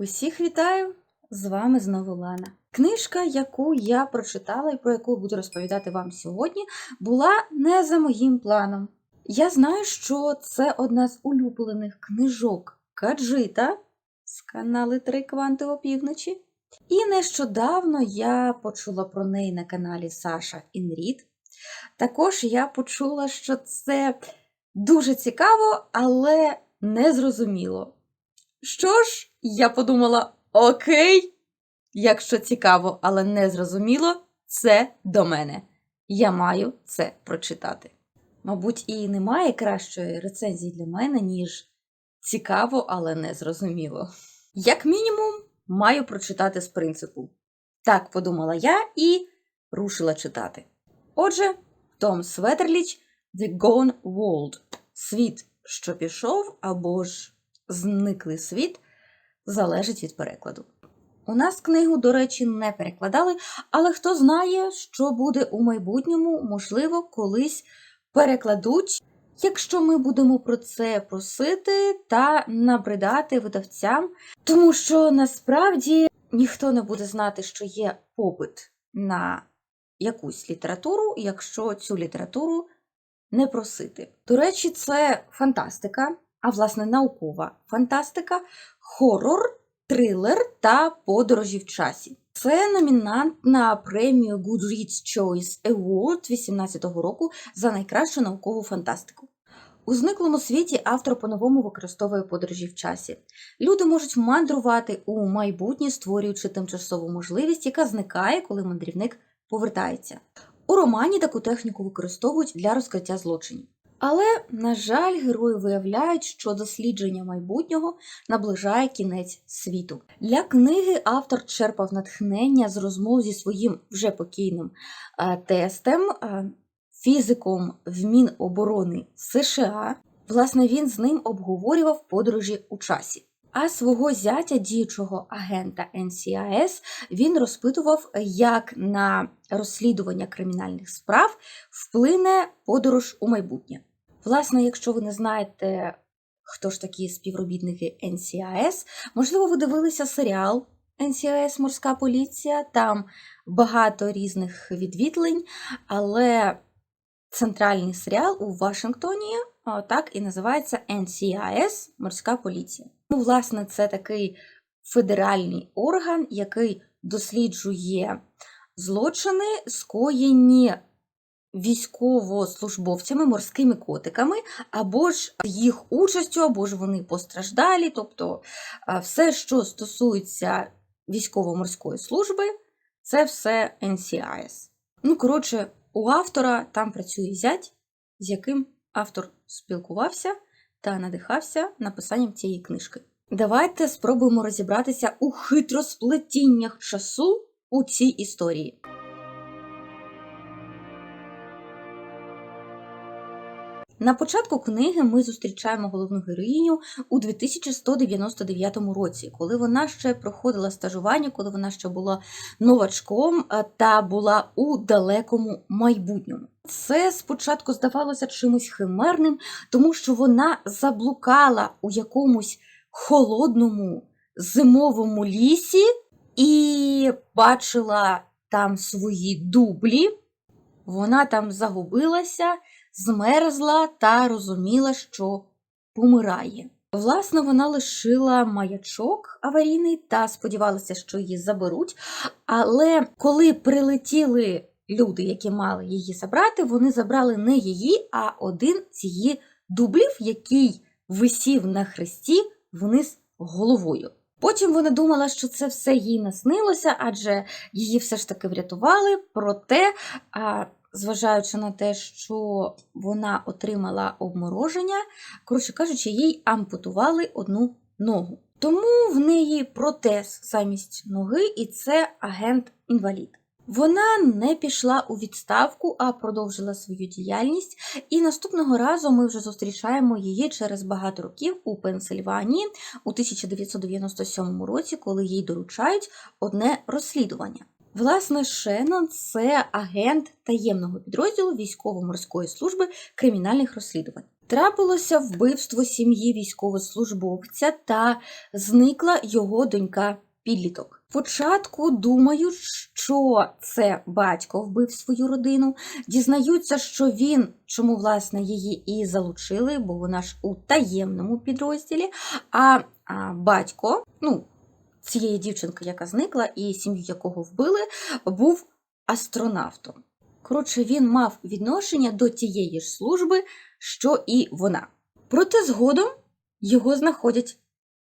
Усіх вітаю! З вами знову Лана. Книжка, яку я прочитала і про яку буду розповідати вам сьогодні, була не за моїм планом. Я знаю, що це одна з улюблених книжок Каджита з канали Три Кванти опівночі. І нещодавно я почула про неї на каналі Саша Інрід. Також я почула, що це дуже цікаво, але незрозуміло. Що ж, я подумала: окей, якщо цікаво, але не зрозуміло, це до мене. Я маю це прочитати. Мабуть, і немає кращої рецензії для мене, ніж цікаво, але не зрозуміло. Як мінімум, маю прочитати з принципу. Так подумала я і рушила читати. Отже, Том Светерліч The Gone World. Світ, що пішов, або ж Зниклий світ залежить від перекладу. У нас книгу, до речі, не перекладали, але хто знає, що буде у майбутньому, можливо, колись перекладуть, якщо ми будемо про це просити та набридати видавцям, тому що насправді ніхто не буде знати, що є попит на якусь літературу, якщо цю літературу не просити. До речі, це фантастика, а власне наукова фантастика, хорор, трилер та подорожі в часі. Це номінант на премію Goodreads Choice Award 2018 року за найкращу наукову фантастику. У зниклому світі автор по-новому використовує подорожі в часі. Люди можуть мандрувати у майбутнє, створюючи тимчасову можливість, яка зникає, коли мандрівник повертається. У романі таку техніку використовують для розкриття злочинів. Але, на жаль, герої виявляють, що дослідження майбутнього наближає кінець світу. Для книги автор черпав натхнення з розмов зі своїм вже покійним е, тестем, е, фізиком в Міноборони США. Власне, він з ним обговорював подорожі у часі. А свого зятя, діючого агента NCIS, він розпитував, як на розслідування кримінальних справ вплине подорож у майбутнє. Власне, якщо ви не знаєте, хто ж такі співробітники NCIS, можливо, ви дивилися серіал NCIS Морська поліція, там багато різних відвітлень, але центральний серіал у Вашингтоні так і називається NCIS Морська поліція. Ну, власне, це такий федеральний орган, який досліджує злочини, скоєні військовослужбовцями, морськими котиками, або ж їх участю, або ж вони постраждалі. Тобто е, все, що стосується військово-морської служби, це все NCIS. Ну, коротше, у автора там працює зять, з яким автор спілкувався та надихався написанням цієї книжки. Давайте спробуємо розібратися у хитросплетіннях часу у цій історії. На початку книги ми зустрічаємо головну героїню у 2199 році, коли вона ще проходила стажування, коли вона ще була новачком е, та була у далекому майбутньому. Це спочатку здавалося чимось химерним, тому що вона заблукала у якомусь холодному зимовому лісі і бачила там свої дублі. Вона там загубилася змерзла та розуміла, що помирає. Власне, вона лишила маячок аварійний та сподівалася, що її заберуть. Але коли прилетіли люди, які мали її забрати, вони забрали не її, а один з її дублів, який висів на хресті вниз головою. Потім вона думала, що це все їй наснилося, адже її все ж таки врятували. Проте зважаючи на те, що вона отримала обмороження, коротше кажучи, їй ампутували одну ногу. Тому в неї протез замість ноги, і це агент-інвалід. Вона не пішла у відставку, а продовжила свою діяльність. І наступного разу ми вже зустрічаємо її через багато років у Пенсильванії у 1997 році, коли їй доручають одне розслідування. Власне, Шеннон це агент таємного підрозділу військово-морської служби кримінальних розслідувань. Трапилося вбивство сім'ї військовослужбовця та зникла його донька підліток. Спочатку думають, що це батько вбив свою родину. Дізнаються, що він, чому власне її і залучили, бо вона ж у таємному підрозділі. А, а батько, ну цієї дівчинки, яка зникла, і сім'ю якого вбили, був астронавтом. Коротше, він мав відношення до тієї ж служби, що і вона. Проте згодом його знаходять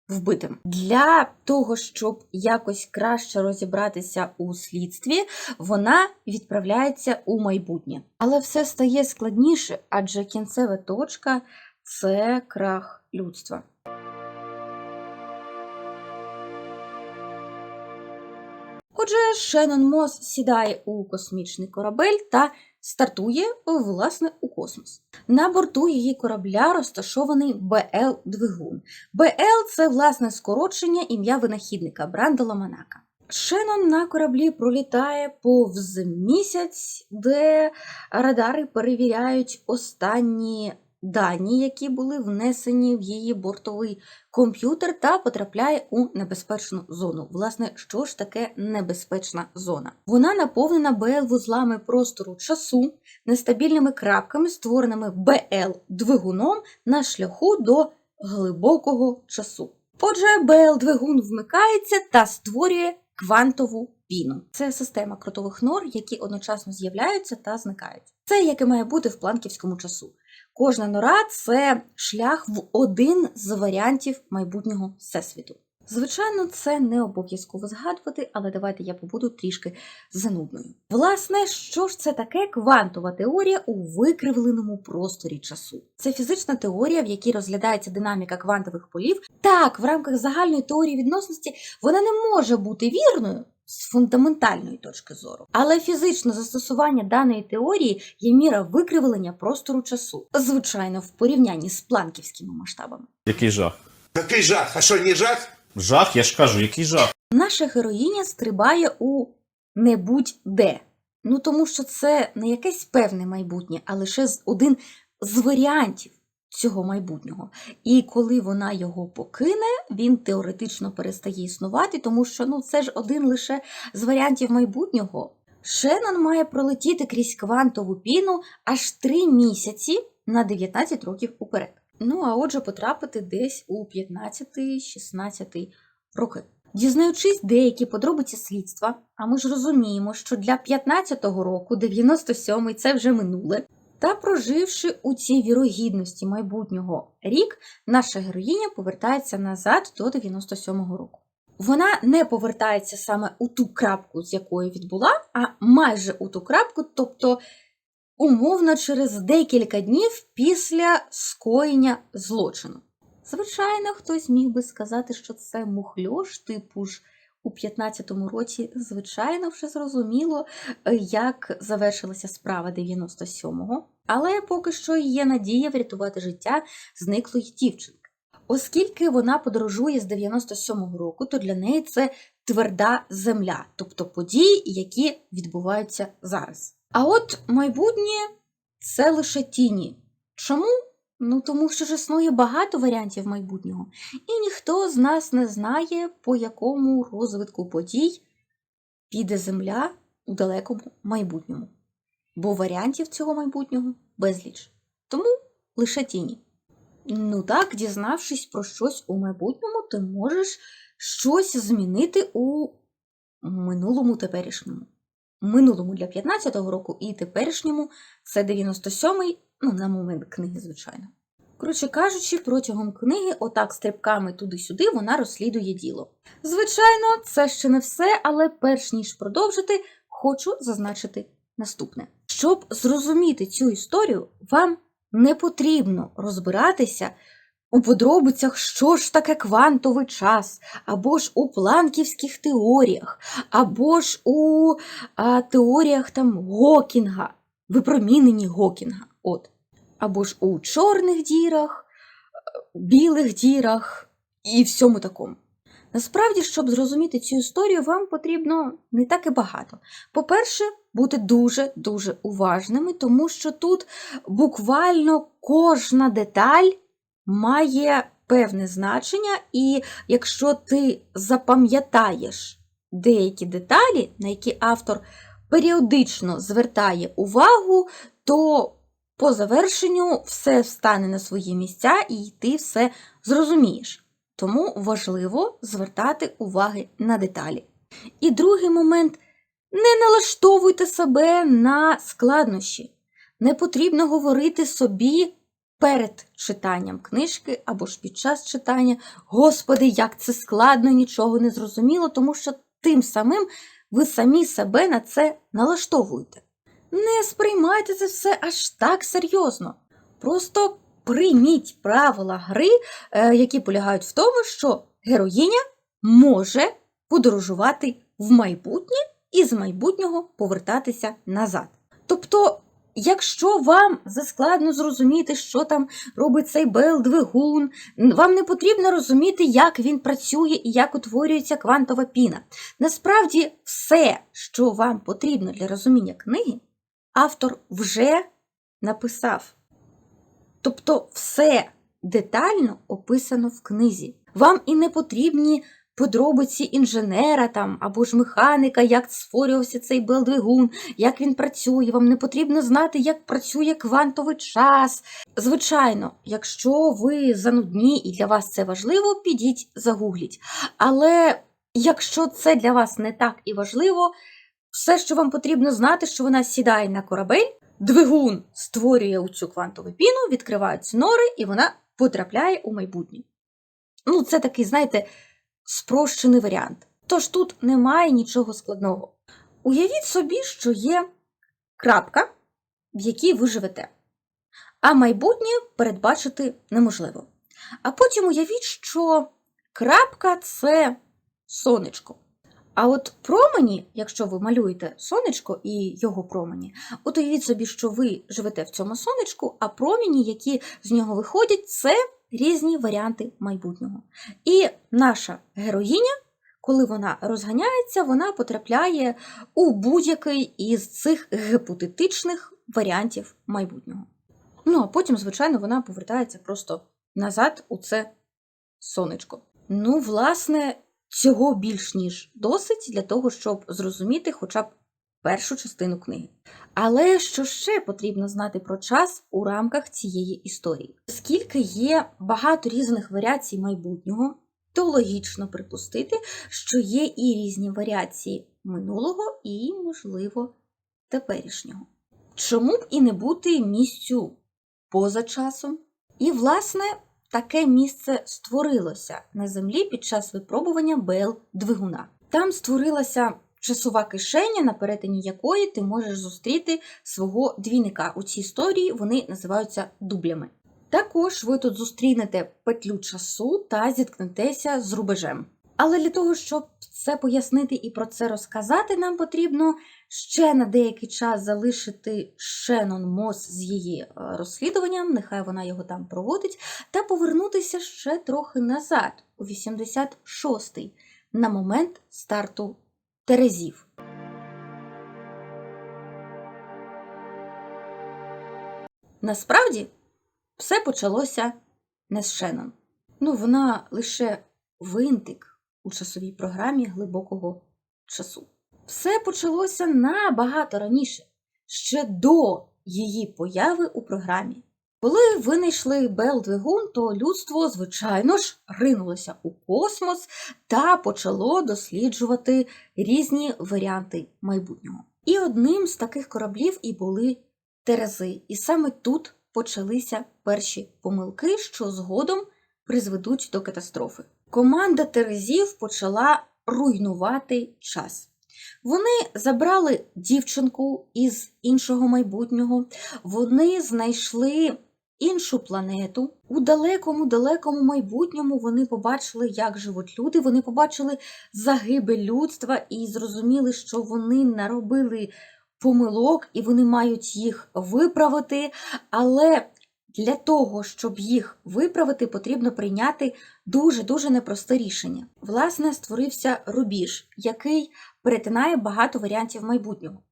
вбитим. Для того, щоб якось краще розібратися у слідстві, вона відправляється у майбутнє. Але все стає складніше, адже кінцева точка це крах людства. Шеннон Мос сідає у космічний корабель та стартує власне у космос. На борту її корабля розташований БЛ-двигун. БЛ це власне скорочення ім'я винахідника Брандела Манака. Шеннон на кораблі пролітає повз місяць, де радари перевіряють останні дані, які були внесені в її бортовий комп'ютер, та потрапляє у небезпечну зону. Власне, що ж таке небезпечна зона? Вона наповнена БЛ-вузлами простору часу, нестабільними крапками, створеними БЛ-двигуном на шляху до глибокого часу. Отже, БЛ-двигун вмикається та створює квантову піну. Це система кротових нор, які одночасно з'являються та зникають. Це яке має бути в планківському часу. Кожна нора це шлях в один з варіантів майбутнього всесвіту. Звичайно, це не обов'язково згадувати, але давайте я побуду трішки занудною. Власне, що ж це таке квантова теорія у викривленому просторі часу? Це фізична теорія, в якій розглядається динаміка квантових полів. Так, в рамках загальної теорії відносності вона не може бути вірною. З фундаментальної точки зору, але фізичне застосування даної теорії є міра викривлення простору часу, звичайно, в порівнянні з планківськими масштабами. Який жах? Какий жах? А що, не жах? Жах, я ж кажу, який жах. Наша героїня стрибає у не будь-де. Ну тому що це не якесь певне майбутнє, а лише з- один з варіантів цього майбутнього. І коли вона його покине, він теоретично перестає існувати, тому що ну це ж один лише з варіантів майбутнього. Шеннон має пролетіти крізь квантову піну аж три місяці на 19 років уперед. Ну а отже, потрапити десь у 15-16 роки. Дізнаючись деякі подробиці слідства, а ми ж розуміємо, що для 15-го року, 97-й це вже минуле, та проживши у цій вірогідності майбутнього рік, наша героїня повертається назад до 97-го року. Вона не повертається саме у ту крапку, з якої відбула, а майже у ту крапку, тобто умовно через декілька днів після скоєння злочину. Звичайно, хтось міг би сказати, що це мухльош, типу ж у 15-му році, звичайно, вже зрозуміло, е, як завершилася справа 97-го, але поки що є надія врятувати життя зниклої дівчинки. Оскільки вона подорожує з 97-го року, то для неї це тверда земля, тобто події, які відбуваються зараз. А от майбутнє це лише тіні. Чому? Ну, тому що ж існує багато варіантів майбутнього, і ніхто з нас не знає, по якому розвитку подій піде Земля у далекому майбутньому. Бо варіантів цього майбутнього безліч. Тому лише тіні. Ну так, дізнавшись про щось у майбутньому, ти можеш щось змінити у минулому теперішньому. Минулому для 15-го року і теперішньому це 97-й, ну, на момент книги, звичайно. Коротше кажучи, протягом книги, отак стрибками туди-сюди, вона розслідує діло. Звичайно, це ще не все, але перш ніж продовжити, хочу зазначити наступне: щоб зрозуміти цю історію, вам не потрібно розбиратися у подробицях, що ж таке квантовий час, або ж у планківських теоріях, або ж у а, теоріях там Гокінга, випроміненні Гокінга. От. Або ж у чорних дірах, е, білих дірах і всьому такому. Насправді, щоб зрозуміти цю історію, вам потрібно не так і багато. По-перше, бути дуже-дуже уважними, тому що тут буквально кожна деталь має певне значення, і якщо ти запам'ятаєш деякі деталі, на які автор періодично звертає увагу, то по завершенню все встане на свої місця і ти все зрозумієш. Тому важливо звертати уваги на деталі. І другий момент не налаштовуйте себе на складнощі. Не потрібно говорити собі перед читанням книжки або ж під час читання: Господи, як це складно, нічого не зрозуміло, тому що тим самим ви самі себе на це налаштовуєте. Не сприймайте це все аж так серйозно. Просто прийміть правила гри, е, які полягають в тому, що героїня може подорожувати в майбутнє і з майбутнього повертатися назад. Тобто, якщо вам заскладно зрозуміти, що там робить цей Бел-двигун, вам не потрібно розуміти, як він працює і як утворюється квантова піна. Насправді, все, що вам потрібно для розуміння книги, автор вже написав. Тобто все детально описано в книзі. Вам і не потрібні подробиці інженера там або ж механіка, як створювався цей белдвигун, як він працює. Вам не потрібно знати, як працює квантовий час. Звичайно, якщо ви занудні і для вас це важливо, підіть загугліть. Але якщо це для вас не так і важливо, все, що вам потрібно знати, що вона сідає на корабель, двигун створює у цю квантову піну, відкриваються нори, і вона потрапляє у майбутнє. Ну, це такий, знаєте, спрощений варіант. Тож тут немає нічого складного. Уявіть собі, що є крапка, в якій ви живете, а майбутнє передбачити неможливо. А потім уявіть, що крапка це сонечко. А от промені, якщо ви малюєте сонечко і його промені, от уявіть собі, що ви живете в цьому сонечку, а промені, які з нього виходять, це різні варіанти майбутнього. І наша героїня, коли вона розганяється, вона потрапляє у будь-який із цих гіпотетичних варіантів майбутнього. Ну, а потім, звичайно, вона повертається просто назад у це сонечко. Ну, власне, цього більш ніж досить для того, щоб зрозуміти хоча б першу частину книги. Але що ще потрібно знати про час у рамках цієї історії? Оскільки є багато різних варіацій майбутнього, то логічно припустити, що є і різні варіації минулого і, можливо, теперішнього. Чому б і не бути місцю поза часом? І, власне, таке місце створилося на землі під час випробування БЛ-двигуна. Там створилася часова кишеня, на перетині якої ти можеш зустріти свого двійника. У цій історії вони називаються дублями. Також ви тут зустрінете петлю часу та зіткнетеся з рубежем. Але для того, щоб це пояснити і про це розказати, нам потрібно ще на деякий час залишити Шенон Мос з її е, розслідуванням, нехай вона його там проводить, та повернутися ще трохи назад, у 86-й, на момент старту Терезів. Насправді, все почалося не з Шенон. Ну, вона лише винтик у часовій програмі глибокого часу. Все почалося набагато раніше, ще до її появи у програмі. Коли винайшли Бел-двигун, то людство, звичайно ж, ринулося у космос та почало досліджувати різні варіанти майбутнього. І одним з таких кораблів і були Терези. І саме тут почалися перші помилки, що згодом призведуть до катастрофи. Команда Терезів почала руйнувати час. Вони забрали дівчинку із іншого майбутнього, вони знайшли іншу планету. У далекому, далекому майбутньому вони побачили, як живуть люди. Вони побачили загибель людства і зрозуміли, що вони наробили помилок і вони мають їх виправити. Але Для того, щоб їх виправити, потрібно прийняти дуже-дуже непросте рішення. Власне, створився рубіж, який перетинає багато варіантів майбутнього.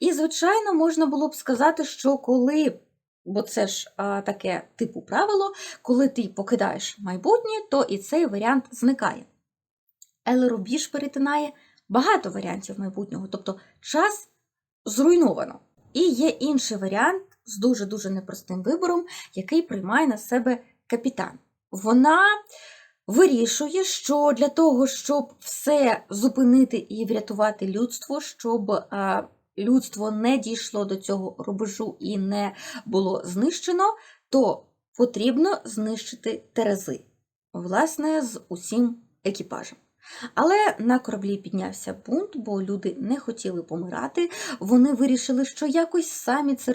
І, звичайно, можна було б сказати, що коли, бо це ж а, таке типу правило, коли ти покидаєш майбутнє, то і цей варіант зникає. Але рубіж перетинає багато варіантів майбутнього, тобто час зруйновано. І є інший варіант з дуже-дуже непростим вибором, який приймає на себе капітан. Вона вирішує, що для того, щоб все зупинити і врятувати людство, щоб а, людство не дійшло до цього рубежу і не було знищено, то потрібно знищити терези, власне, з усім екіпажем. Але на кораблі піднявся бунт, бо люди не хотіли помирати. Вони вирішили, що якось самі це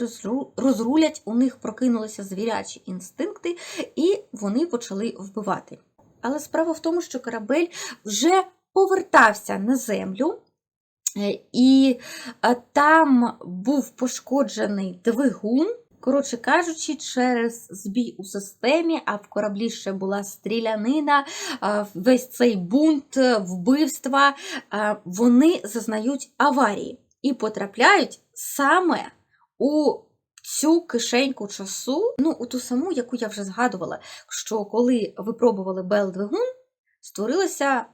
розрулять. У них прокинулися звірячі інстинкти, і вони почали вбивати. Але справа в тому, що корабель вже повертався на землю, е, і е, там був пошкоджений двигун. Коротше кажучи, через збій у системі, а в кораблі ще була стрілянина, весь цей бунт, е, вбивства, вони зазнають аварії і потрапляють саме у цю кишеньку часу, ну, у ту саму, яку я вже згадувала, що коли випробували Бел-двигун, створилося,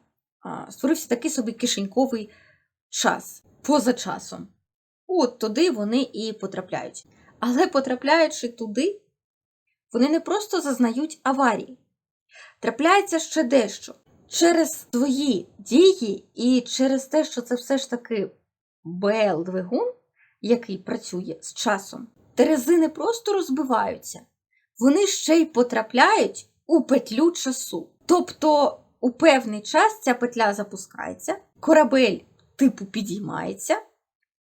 створився такий собі кишеньковий час поза часом. От туди вони і потрапляють. Але потрапляючи туди, вони не просто зазнають аварії. Трапляється ще дещо. Через свої дії і через те, що це все ж таки БЛ-двигун, який працює з часом, терези не просто розбиваються, вони ще й потрапляють у петлю часу. Тобто у певний час ця петля запускається, корабель типу підіймається,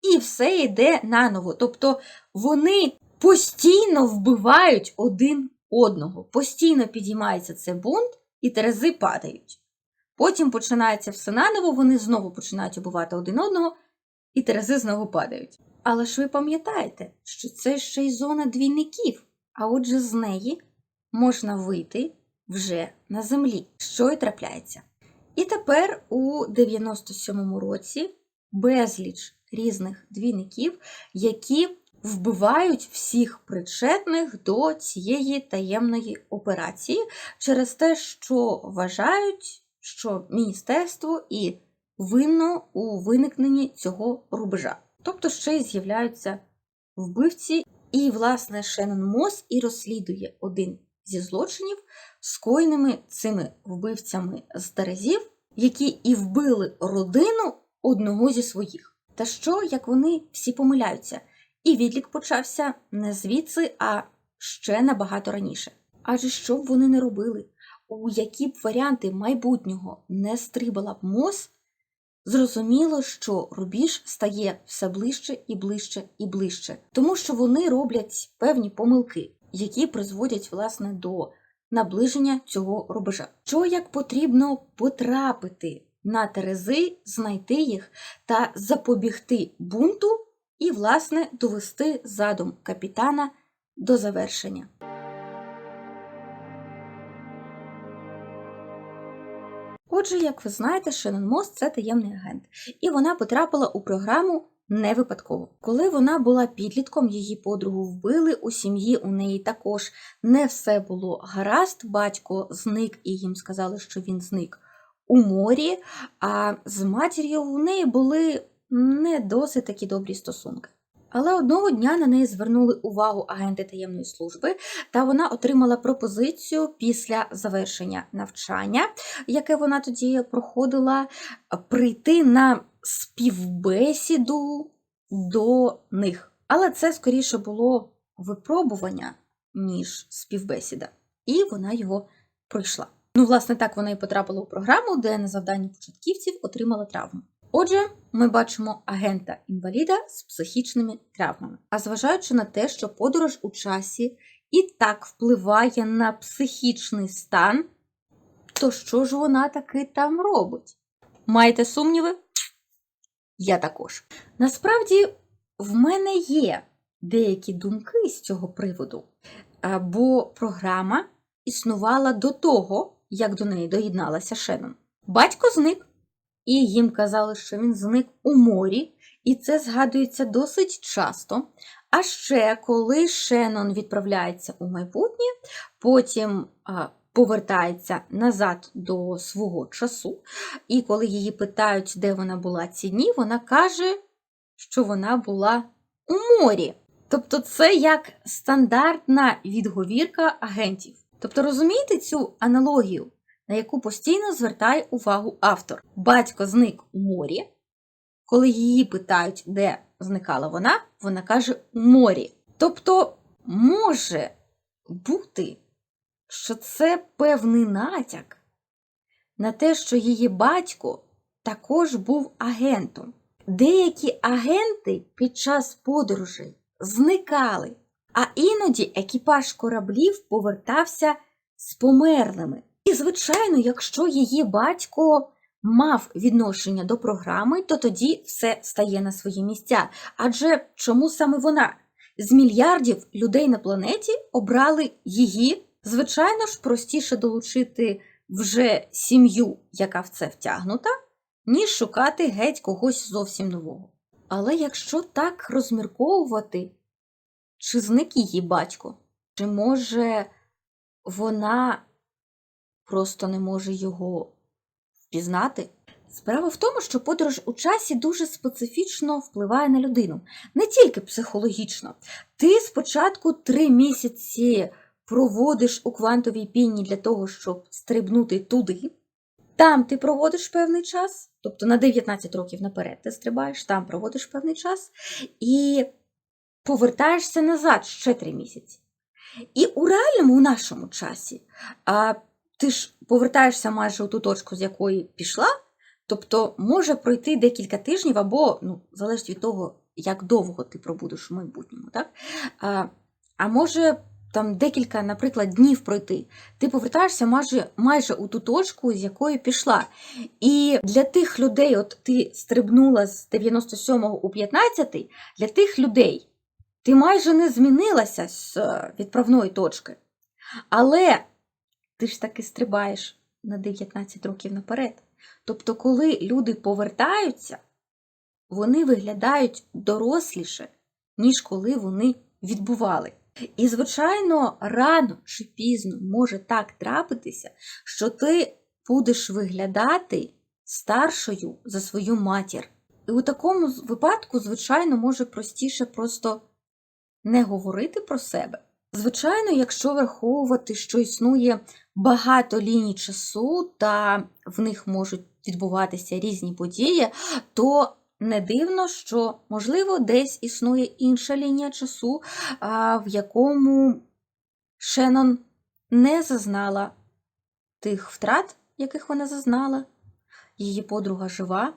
і все йде наново. Тобто вони постійно вбивають один одного, постійно підіймається цей бунт, і терези падають. Потім починається все наново, вони знову починають убивати один одного, і терези знову падають. Але ж ви пам'ятаєте, що це ще й зона двійників, а отже, з неї можна вийти вже на землі, що й трапляється. І тепер у 97-му році безліч різних двійників, які вбивають всіх причетних до цієї таємної операції через те, що вважають, що міністерство і винно у виникненні цього рубежа. Тобто ще й з'являються вбивці, і, власне, Шеннон Мос і розслідує один зі злочинів, скоєними цими вбивцями з Терезів, які і вбили родину одного зі своїх. Та що, як вони всі помиляються, і відлік почався не звідси, а ще набагато раніше. Адже що б вони не робили, у які б варіанти майбутнього не стрибала б мос, зрозуміло, що рубіж стає все ближче і ближче і ближче, тому що вони роблять певні помилки, які призводять власне до наближення цього рубежа. Що як потрібно потрапити на терези, знайти їх та запобігти бунту і, власне, довести задум капітана до завершення. Отже, як ви знаєте, Шеннон Мос – це таємний агент, і вона потрапила у програму не випадково. Коли вона була підлітком, її подругу вбили, у сім'ї у неї також не все було гаразд. Батько зник, і їм сказали, що він зник у морі, а з матір'ю в неї були не досить такі добрі стосунки. Але одного дня на неї звернули увагу агенти таємної служби, та вона отримала пропозицію після завершення навчання, яке вона тоді проходила, прийти на співбесіду до них. Але це скоріше було випробування, ніж співбесіда, і вона його пройшла. Ну, власне, так вона і потрапила у програму, де на завданні початківців отримала травму. Отже, ми бачимо агента-інваліда з психічними травмами. А зважаючи на те, що подорож у часі і так впливає на психічний стан, то що ж вона таки там робить? Маєте сумніви? Я також. Насправді, в мене є деякі думки з цього приводу. Е, Бо програма існувала до того, як до неї доєдналася Шеннон. Батько зник, і їм казали, що він зник у морі, і це згадується досить часто. А ще коли Шеннон відправляється у майбутнє, потім а, повертається назад до свого часу, і коли її питають, де вона була ці дні, вона каже, що вона була у морі. Тобто це як стандартна відговірка агентів. Тобто розумієте цю аналогію, на яку постійно звертає увагу автор. Батько зник у морі. Коли її питають, де зникала вона, вона каже у морі. Тобто може бути, що це певний натяк на те, що її батько також був агентом. Деякі агенти під час подорожей зникали, а іноді екіпаж кораблів повертався з померлими. І, звичайно, якщо її батько мав відношення до програми, то тоді все стає на свої місця. Адже чому саме вона? З мільярдів людей на планеті обрали її. Звичайно ж, простіше долучити вже сім'ю, яка в це втягнута, ніж шукати геть когось зовсім нового. Але якщо так розмірковувати, чи зник її батько, чи може вона просто не може його впізнати? Справа в тому, що подорож у часі дуже специфічно впливає на людину, не тільки психологічно. Ти спочатку три місяці проводиш у квантовій піні для того, щоб стрибнути туди. Там ти проводиш певний час, тобто на 19 років наперед ти стрибаєш, там проводиш певний час і повертаєшся назад ще три місяці. І у реальному у нашому часі а, ти ж повертаєшся майже у ту точку, з якої пішла, тобто може пройти декілька тижнів, або ну, залежить від того, як довго ти пробудеш у майбутньому. Так? А, а може там декілька, наприклад, днів пройти. Ти повертаєшся майже, майже у ту точку, з якої пішла. І для тих людей, от ти стрибнула з 97-го у 15-й, для тих людей ти майже не змінилася з е, відправної точки. Але ти ж таки стрибаєш на 19 років наперед. Тобто, коли люди повертаються, вони виглядають доросліше, ніж коли вони відбували. І, звичайно, рано чи пізно може так трапитися, що ти будеш виглядати старшою за свою матір. І у такому випадку, звичайно, може простіше просто не говорити про себе. Звичайно, якщо враховувати, що існує багато ліній часу та в них можуть відбуватися різні події, то не дивно, що, можливо, десь існує інша лінія часу, в якому Шеннон не зазнала тих втрат, яких вона зазнала. Її подруга жива,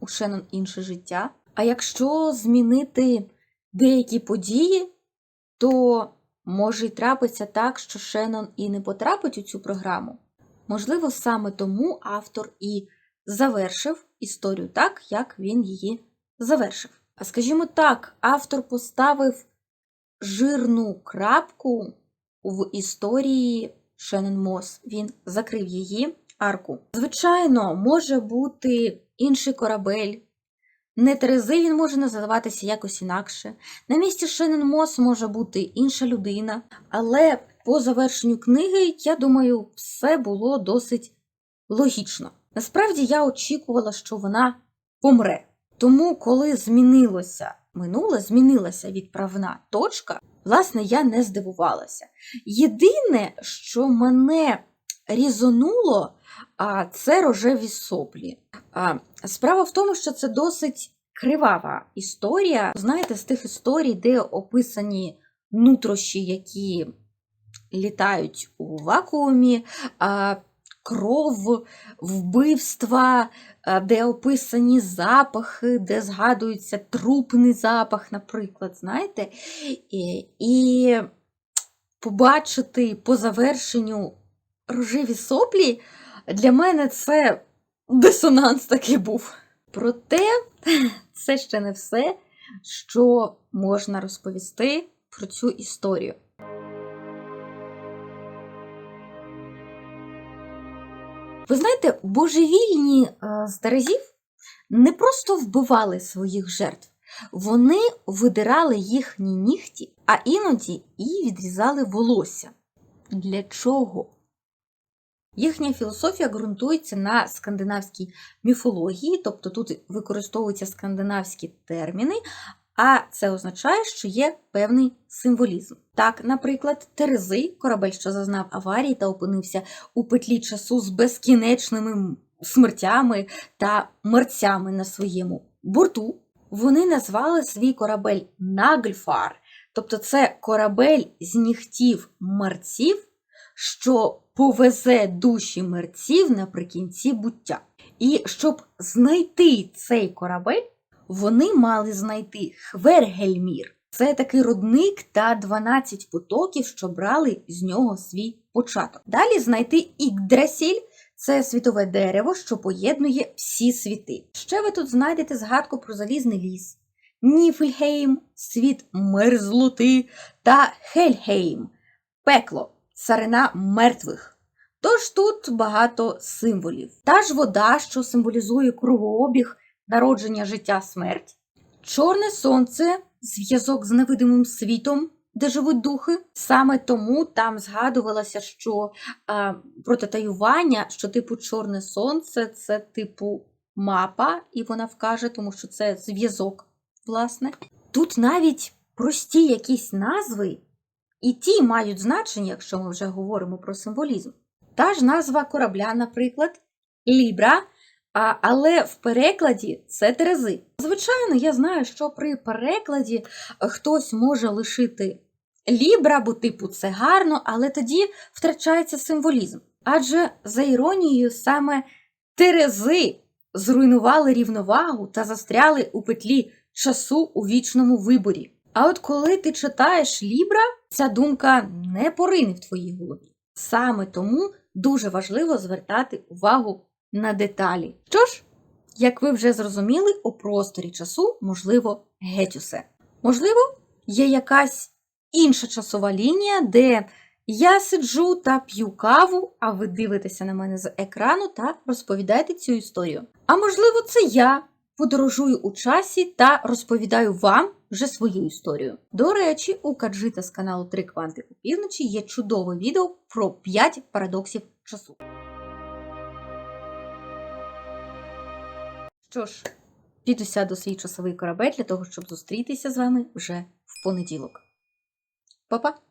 у Шеннон інше життя. А якщо змінити деякі події, то може й трапиться так, що Шеннон і не потрапить у цю програму. Можливо, саме тому автор і завершив історію так, як він її завершив. А скажімо так, автор поставив жирну крапку в історії Шеннон Мос. Він закрив її арку. Звичайно, може бути інший корабель. Не Терези він може називатися якось інакше. На місці Шеннон Мос може бути інша людина. Але по завершенню книги, я думаю, все було досить логічно. Насправді я очікувала, що вона помре. Тому, коли змінилося минуле, змінилася відправна точка, власне, я не здивувалася. Єдине, що мене різонуло, а, це рожеві соплі. Справа в тому, що це досить кривава історія. Знаєте, з тих історій, де описані нутрощі, які літають у вакуумі, кров, вбивства, де описані запахи, де згадується трупний запах, наприклад, знаєте, і, і побачити по завершенню рожеві соплі для мене це дисонанс такий був. Проте це ще не все, що можна розповісти про цю історію. Ви знаєте, божевільні е, з Терезів не просто вбивали своїх жертв, вони видирали їхні нігті, а іноді і відрізали волосся. Для чого? Їхня філософія ґрунтується на скандинавській міфології, тобто тут використовуються скандинавські терміни, а це означає, що є певний символізм. Так, наприклад, Терези, корабель, що зазнав аварії та опинився у петлі часу з безкінечними смертями та мерцями на своєму борту, вони назвали свій корабель Нагльфар, тобто це корабель з нігтів мерців, що повезе душі мерців наприкінці буття. І щоб знайти цей корабель, вони мали знайти Хвергельмір. Це такий родник та 12 потоків, що брали з нього свій початок. Далі знайти Ікдрасіль, це світове дерево, що поєднує всі світи. Ще ви тут знайдете згадку про залізний ліс, Ніфельгейм, світ мерзлоти та Хельгейм, пекло, царина мертвих. Тож тут багато символів. Та ж вода, що символізує кругообіг, народження, життя, смерть. Чорне сонце зв'язок з невидимим світом, де живуть духи. Саме тому там згадувалося, що а, про татуювання, що типу чорне сонце це типу мапа, і вона вкаже, тому що це зв'язок, власне. Тут навіть прості якісь назви, і ті мають значення, якщо ми вже говоримо про символізм. Та ж назва корабля, наприклад, Лібра. Але в перекладі це Терези. Звичайно, я знаю, що при перекладі е, хтось може лишити Лібра, бо типу це гарно, але тоді втрачається символізм. Адже за іронією саме Терези зруйнували рівновагу та застряли у петлі часу у вічному виборі. А от коли ти читаєш Лібра, ця думка не порине в твоїй голові. Саме тому дуже важливо звертати увагу на деталі. Що ж, як ви вже зрозуміли, у просторі часу можливо геть усе. Можливо, є якась інша часова лінія, де я сиджу та п'ю каву, а ви дивитеся на мене з екрану та розповідаєте цю історію. А можливо, це я подорожую у часі та розповідаю вам вже свою історію. До речі, у Каджита з каналу Три Кванти у півночі є чудове відео про 5 парадоксів часу. Що ж, підуся до свій часовий корабель для того, щоб зустрітися з вами вже в понеділок. Па-па!